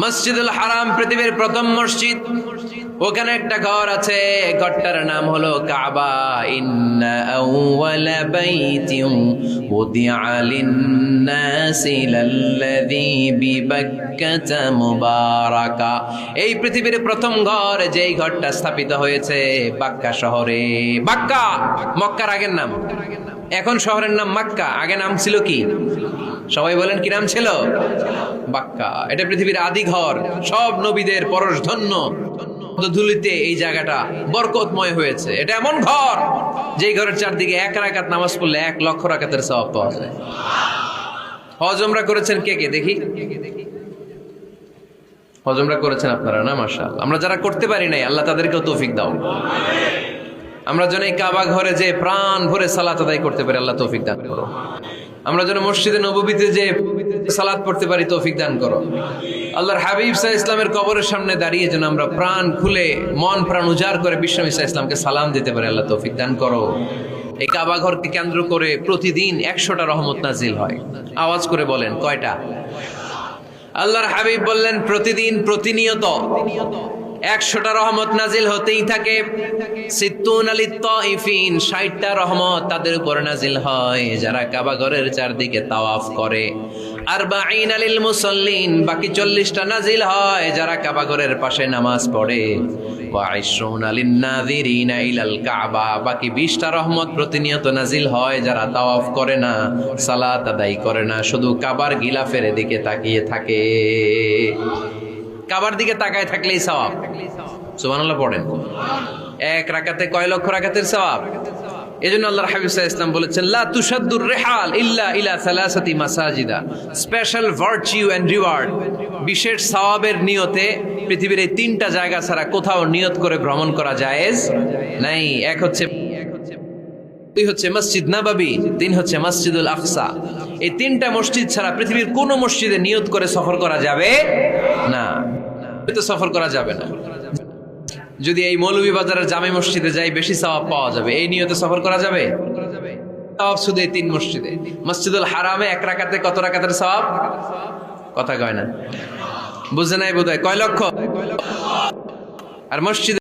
মসজিদুল হারাম পৃথিবীর প্রথম মসজিদ। ওখানে একটা ঘর আছে, ঘরটার নাম হলো কাবা। এই পৃথিবীর প্রথম ঘর, যেই ঘরটা স্থাপিত হয়েছে বাক্কা শহরে। বাক্কা, মক্কার আগের নাম। এখন শহরের নাম মাক্কা, আগে নাম ছিল কি? সবাই বলেন কি নাম ছিল? বাক্কা। এটা পৃথিবীর আদি ঘর, সব নবীদের পরশ ধন্য ধুলিতে এই জায়গাটা বরকতময় হয়েছে। এটা এমন ঘর যে ঘরের চারদিকে এক রাকাত নামাজ পড়লে এক লক্ষ রাকাতের সওয়াব পাওয়া যায়। হজমরা করেছেন কে কে? দেখি। হজমরা করেছেন আপনারা না? মাশাল আমরা যারা করতে পারি নাই, আল্লাহ তাদেরকেও তৌফিক দাও। আমরা যেন এই কাবা ঘরে যে প্রাণ ভরে সালাত আদায় করতে পারি, আল্লাহ তৌফিক দান করো। আমরা যেন মসজিদে নবীতে যে সালাত পড়তে পারি, তৌফিক দান করো। আল্লাহর হাবিব সাহ ইসলামের কবরের সামনে দাঁড়িয়ে যেন আমরা প্রাণ খুলে, মন প্রাণ উজাড় করে বিশ্বম ইসা ইসলামকে সালাম দিতে পারি, আল্লাহ তৌফিক দান করো। এই কাবা ঘরকে কেন্দ্র করে প্রতিদিন একশোটা রহমত নাজিল হয়। আওয়াজ করে বলেন, কয়টা? আল্লাহর হাবিব বললেন, প্রতিদিন প্রতিনিয়ত একশোটা রহমত নাজিল হতেই থাকে। সিত্তুন আলী ষাটটা রহমত তাদের উপর নাজিল হয়, যারা কাবাগরের চারদিকে তাওয়াফ করে। আর বাইন আলিল মুসল্লিন, বাকি চল্লিশটা নাজিল হয়, যারা কাবাগরের পাশে নামাজ পড়ে। বাকি বিশটা রহমত প্রতিনিয়ত নাজিল হয়, যারা তাওয়াফ করে না করে না, শুধু কাবার গিলাফের দিকে তাকিয়ে থাকে। কাবার দিকে তাকায় থাকলেই সওয়াব। সুবহানাল্লাহ পড়েন। এক রাকাতে কয় লক্ষ রাকাতের সওয়াব? এজন্য আল্লাহর হাবিব ওয়াসাল্লাম বলেছেন, লা তুশাদ্দুর রিহাল ইল্লা ইলা সালাসাতি মাসাজিদা। স্পেশাল ভার্চিউ এন্ড রিওয়ার্ড বিশেষ সওয়াবের নিয়তে পৃথিবীর এই তিনটা জায়গা ছাড়া কোথাও নিয়ত করে ভ্রমণ করা জায়েজ নাই। এক হচ্ছে, দুই হচ্ছে মসজিদ নাবাবি, তিন হচ্ছে মসজিদুল আকসা। এই তিনটা মসজিদ ছাড়া পৃথিবীর কোন মসজিদে নিয়ত করে সফর করা যাবে না। তো সফর করা যাবে না। যদি এই মৌলভী বাজারের জামে মসজিদে যাই, বেশি সওয়াব পাওয়া যাবে। এই নিয়তে সফর করা যাবে? কত আর মসজিদ